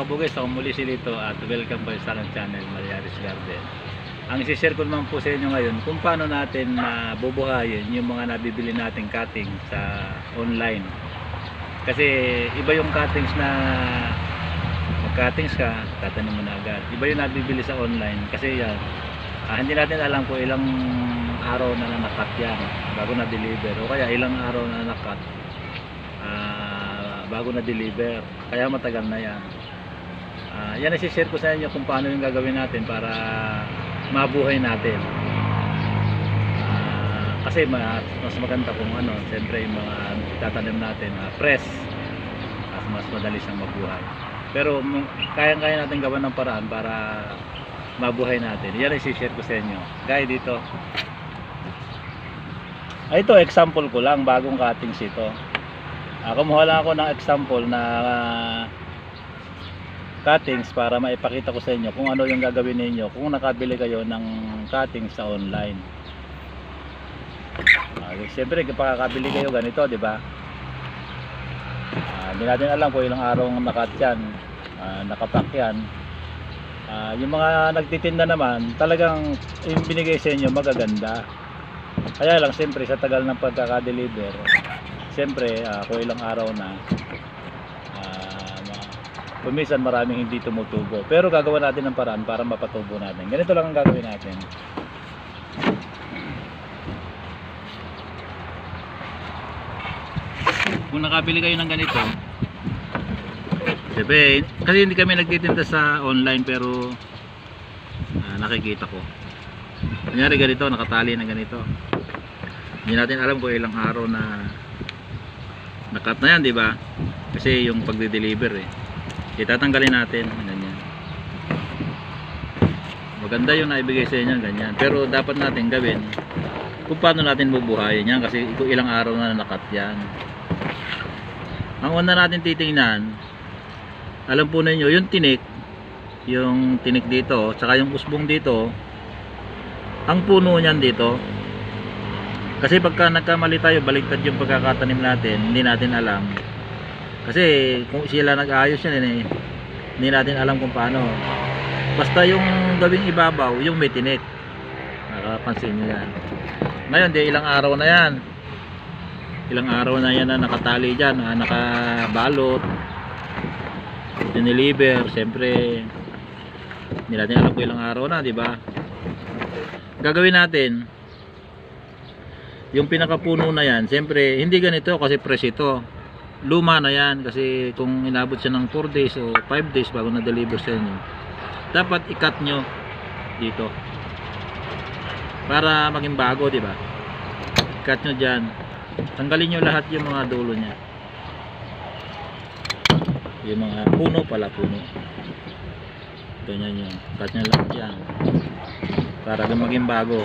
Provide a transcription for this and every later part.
mga kabugis, ako muli si Lito at welcome po sa aking channel, Mariaris Garden. Ang isi-share ko naman po sa inyo ngayon kung paano natin mabubuhayin yung mga nabibili nating cutting sa online. Kasi iba yung cuttings na mag-cuttings ka, tatanim mo na agad. Iba yung nabibili sa online kasi yan, ah, hindi natin alam kung ilang araw na nakat yan bago na-deliver o kaya ilang araw na nakat ah, bago na-deliver. Kaya matagal na yan. Ah, yan ay share ko sa inyo kung paano yung gagawin natin para mabuhay natin. Ah, kasi mas, mas maganda kung ano, siyempre yung mga tatanim natin, ah, press, mas, mas madali siyang mabuhay. Pero kayang-kaya natin gawan ng paraan para mabuhay natin. Yan ay share ko sa inyo. Gaya dito. Ah, ito, example ko lang, bagong cuttings ito. Ah, kumuha lang ako ng example na ah, cuttings para maipakita ko sa inyo kung ano yung gagawin ninyo kung nakabili kayo ng cuttings sa online. Ah, Siyempre, kapag kakabili kayo ganito, di ba? Ah, Hindi natin alam kung ilang araw nakat yan, ah, nakapack yan. Ah, yung mga nagtitinda naman, talagang yung binigay sa inyo magaganda. Kaya lang, siyempre, sa tagal ng pagkakadeliver, siyempre, ah, kung ilang araw na, kumisan maraming hindi tumutubo. Pero gagawa natin ng paraan para mapatubo natin. Ganito lang ang gagawin natin. Kung nakabili kayo ng ganito, Siyempre, kasi hindi kami nagtitinda sa online pero ah, nakikita ko. Kunyari ganito, nakatali na ganito. Hindi natin alam kung ilang araw na nakat na yan, di ba? Kasi yung pagde-deliver eh. Itatanggalin natin, ganyan. Maganda yung naibigay sa inyo, ganyan. Pero dapat natin gawin kung paano natin bubuhayin yan kasi kung ilang araw na nakat yan. Ang una natin titingnan, alam po ninyo, yung tinik, yung tinik dito, tsaka yung usbong dito, ang puno niyan dito, kasi pagka nagkamali tayo, baliktad yung pagkakatanim natin, hindi natin alam. Kasi kung sila nag-ayos yan, eh, hindi natin alam kung paano. Basta yung gawing ibabaw, yung may tinik. Nakapansin nyo yan. Ngayon, di ilang araw na yan. Ilang araw na yan na nakatali dyan, na nakabalot. Dineliver, siyempre, hindi natin alam kung ilang araw na, di ba? Gagawin natin, yung pinakapuno na yan, siyempre, hindi ganito kasi fresh ito. Luma na yan kasi kung inabot siya ng 4 days o 5 days bago na-deliver sa inyo, dapat i-cut nyo dito. Para maging bago, di ba? Cut nyo dyan. Tanggalin nyo lahat yung mga dulo niya. Yung mga puno pala, puno. Ganyan yun. Cut nyo lahat yan. Para maging bago.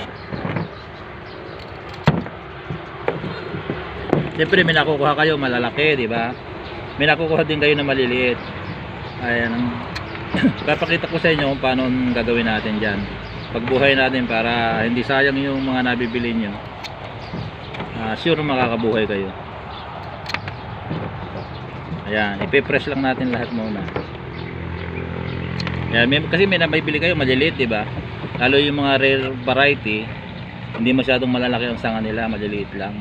Siyempre may nakukuha kayo malalaki, di ba? May nakukuha din kayo na maliliit. Ayan papakita ko sa inyo kung paano gagawin natin diyan. Pagbuhay natin para hindi sayang yung mga nabibili nyo. Ah, sure makakabuhay kayo. Ayan, ipe-press lang natin lahat muna. Ayan, may, kasi may nabibili kayo maliliit, di ba? Lalo yung mga rare variety, hindi masyadong malalaki ang sanga nila, maliliit lang.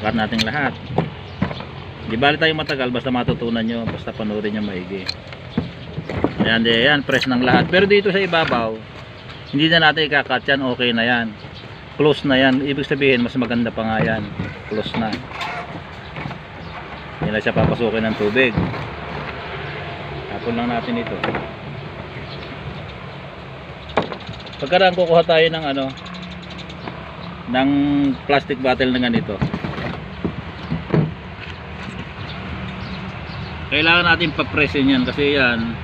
Ikakat natin lahat. Di bali tayo matagal basta matutunan nyo, basta panoorin nyo maigi. Ayan, di, ayan, press ng lahat. Pero dito sa ibabaw, hindi na natin ikakat yan, okay na yan. Close na yan. Ibig sabihin, mas maganda pa nga yan. Close na. Hindi na siya papasukin ng tubig. Tapon lang natin ito. Pagkaraan kukuha tayo ng ano, ng plastic bottle na ganito. Kailangan natin papresin yan kasi yan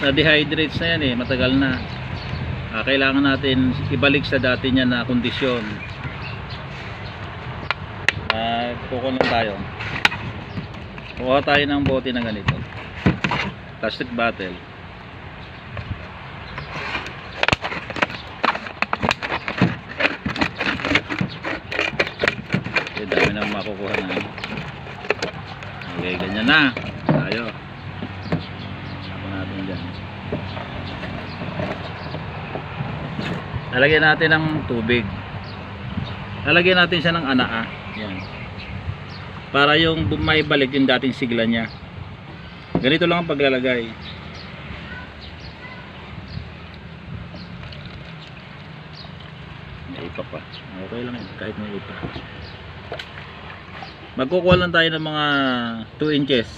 na-dehydrates na yan eh, matagal na. Ah, kailangan natin ibalik sa dati niya na kondisyon. Ah, kukuha lang tayo. Kuha tayo ng bote na ganito. Plastic bottle. dami na makukuha na. Ganyan na. Tayo. Sapa natin dyan. Lalagyan natin ng tubig. Lalagyan natin siya ng anaa. Yan. Para yung may balik yung dating sigla niya. Ganito lang ang paglalagay. May ipa pa. Okay lang yun, kahit may ipa. Magkukuha lang tayo ng mga 2 inches.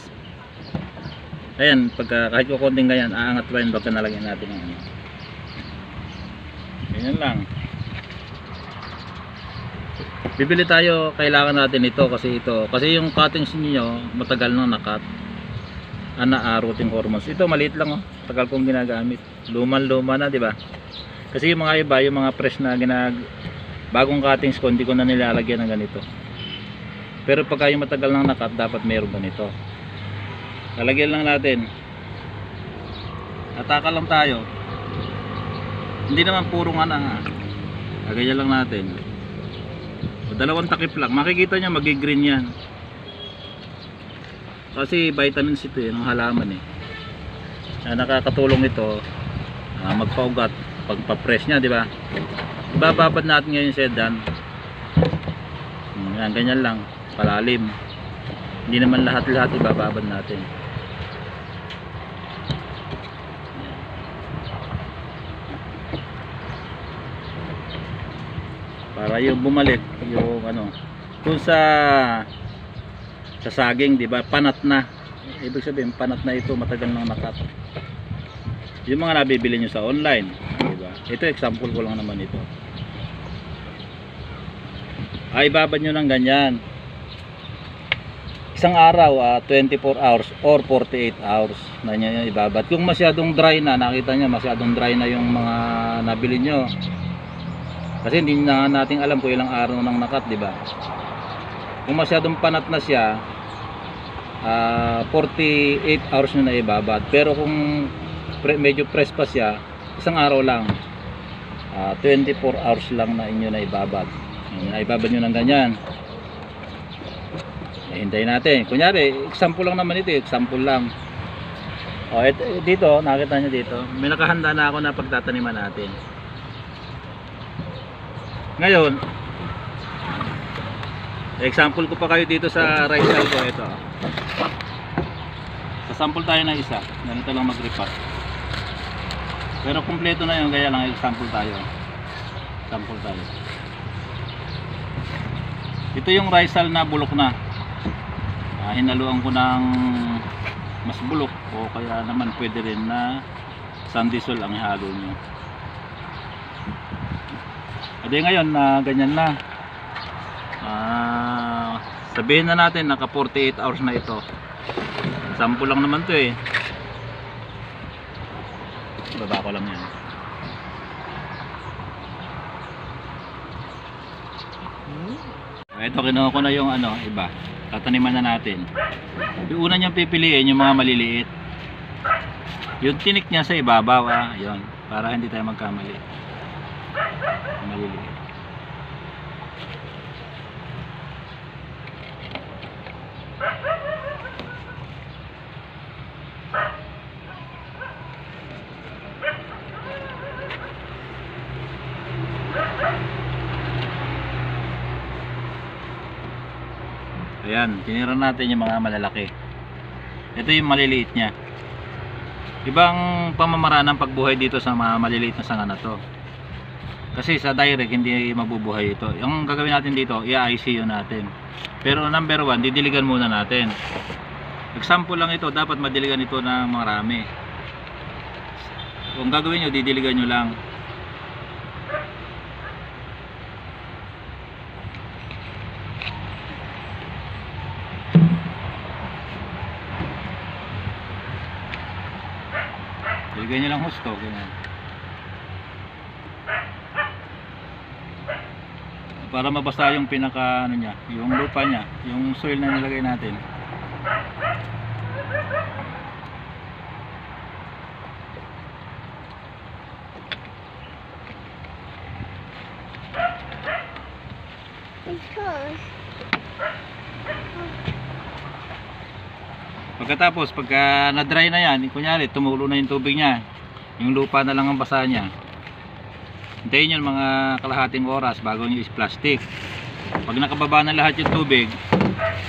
Ayan, pagka, kahit kukunting ganyan, aangat pa yun pagka nalagyan natin ano. Ganyan lang. Bibili tayo, kailangan natin ito kasi ito. Kasi yung cuttings niyo matagal nang nakat. Ana ah, hormones. Ito maliit lang oh. Tagal kong ginagamit. Luman-luma na, 'di ba? Kasi yung mga iba, yung mga fresh na ginag bagong cuttings ko, ko na nilalagyan ng ganito. Pero pagka yung matagal nang nakat, dapat meron ganito. Lalagyan lang natin. Ataka lang tayo. Hindi naman puro nga na. Lagyan lang natin. O, dalawang takip lang. Makikita nyo magi-green yan. Kasi vitamins ito eh, ng halaman eh. Ah, nakakatulong ito ah, magpaugat pagpa-press niya, di ba? Ibababad natin ngayon sedan. Hmm, yan, ganyan lang, palalim. Hindi naman lahat-lahat ibababad natin. para yung bumalik yung ano kung sa sa saging di ba panat na. Ibig sabihin panat na ito matagal nang nakat. Yung mga nabibili nyo sa online di ba? Ito example ko lang naman ito. Ay babad nyo ng ganyan isang araw ah, 24 hours or 48 hours na nyo yung ibabad kung masyadong dry na nakita nyo masyadong dry na yung mga nabili nyo kasi hindi na natin alam kung ilang araw nang nakat, di ba? Kung masyadong panat na siya, ah, 48 hours na naibabad. Pero kung pre, medyo press pa siya, isang araw lang. ah, 24 hours lang na inyo na ibabad. Naibabad nyo ng ganyan. Eh, Hintayin natin. Kunyari, example lang naman ito, eh, example lang. O, et, dito, nakita nyo dito, may nakahanda na ako na pagtataniman natin. Ngayon, example ko pa kayo dito sa right side ko ito. Sa sample tayo ng isa. Ganito lang mag-repot. Pero kumpleto na yun, kaya lang example tayo. Sample tayo. Ito yung risal na bulok na. Ah, hinaluan ko ng mas bulok o kaya naman pwede rin na sandisol ang ihalo nyo. Adi ngayon na ganyan na. Ah, sabihin na natin naka 48 hours na ito. Sample lang naman 'to eh. Baba ko lang 'yan. Ito kinuha ko na yung ano, iba. Tataniman na natin. Yung una niyang pipiliin yung mga maliliit. Yung tinik niya sa ibabaw ah, 'yon, para hindi tayo magkamali maliliit. Ayan, tinira natin yung mga malalaki. Ito yung maliliit niya. Ibang pamamaraan ng pagbuhay dito sa mga maliliit na sanga na to. Kasi sa direct hindi mabubuhay ito. Yung gagawin natin dito, i-ICU natin. Pero number one, didiligan muna natin. Example lang ito, dapat madiligan ito ng marami. Kung gagawin nyo, didiligan nyo lang. Diligan nyo lang husto. Ganyan. para mabasa yung pinaka ano niya, yung lupa niya, yung soil na nilagay natin. Pagkatapos, pagka na-dry na yan, kunyari, tumulo na yung tubig niya, yung lupa na lang ang basa niya. Hintayin nyo mga kalahating oras bago nyo is-plastic. Pag nakababa na lahat yung tubig,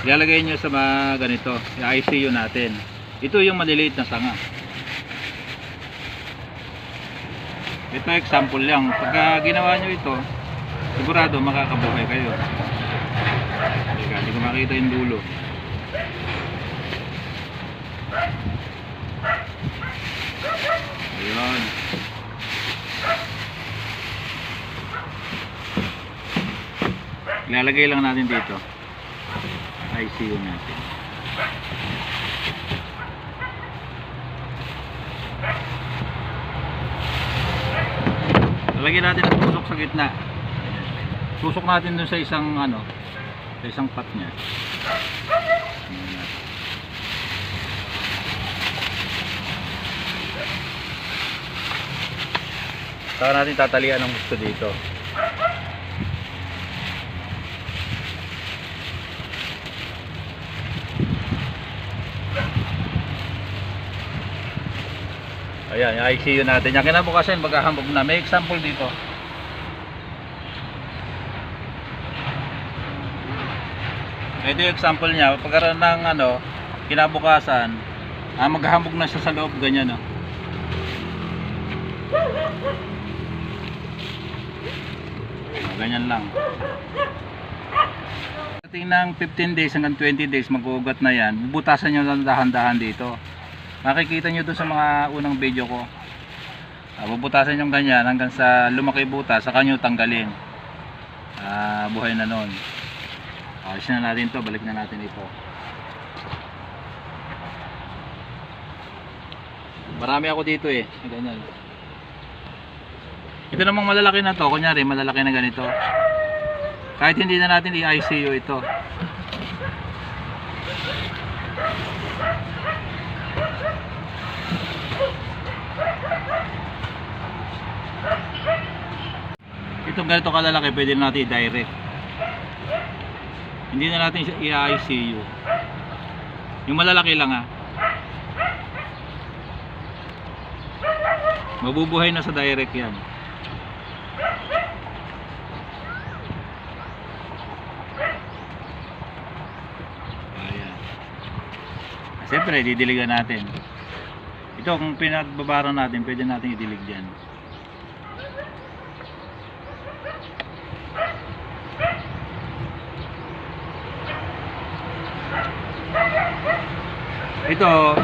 ilalagay nyo sa mga ganito, yung ICU natin. Ito yung maliliit na sanga. Ito example lang. Pagka ginawa nyo ito, sigurado makakabuhay kayo. Teka, hindi ko makita yung dulo. Ayun. Ilalagay lang natin dito. ICU natin. Lalagyan natin ang tusok sa gitna. Tusok natin dun sa isang ano, sa isang pot niya. Ayan natin. Saka natin tatalian ang gusto dito. Ayan, yung ICU natin. Yung kinabukasan, maghahambog na. May example dito. Ito yung example niya. Pagkaroon ng ano, kinabukasan, ah, maghahambog na siya sa loob. Ganyan, no? Ganyan lang. Pagdating ng 15 days hanggang 20 days, mag-uugat na yan. Bubutasan nyo ng dahan-dahan dito. Makikita nyo doon sa mga unang video ko. Ah, bubutasan yung ganyan hanggang sa lumaki butas, saka nyo tanggalin. Ah, buhay na nun. Ayos na natin to, balik na natin ito. Marami ako dito eh, ganyan. Ito namang malalaki na to, kunyari malalaki na ganito. Kahit hindi na natin i-ICU ito. Itong ganito kalalaki, pwede na natin i-direct. Hindi na natin i-ICU. Yung malalaki lang ah. Mabubuhay na sa direct yan. Ayan. Siyempre, didiligan natin. Ito, kung pinagbabara natin, pwede natin idilig dyan. Ito,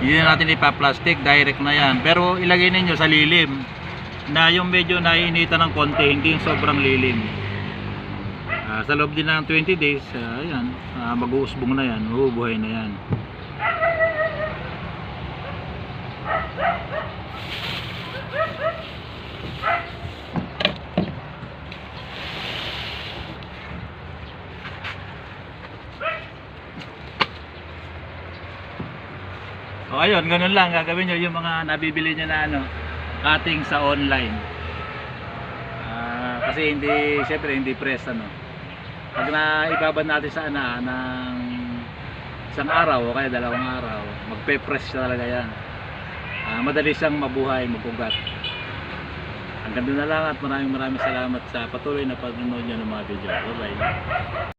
hindi na natin ipa-plastic, direct na yan. Pero ilagay ninyo sa lilim na yung medyo naiinitan ng konti, hindi yung sobrang lilim. Ah, sa loob din ng 20 days, ah, ayan, ah, mag-uusbong na yan, mabubuhay na yan. O ayun, ganun lang. Gagawin nyo yung mga nabibili nyo na ano, cutting sa online. Ah, kasi hindi, syempre hindi press ano. Pag na ibabad natin sa ana ng isang araw o kaya dalawang araw, magpe-press talaga yan. Ah, madali siyang mabuhay, magugat. Hanggang doon na lang at maraming maraming salamat sa patuloy na panonood nyo ng mga video. Bye bye.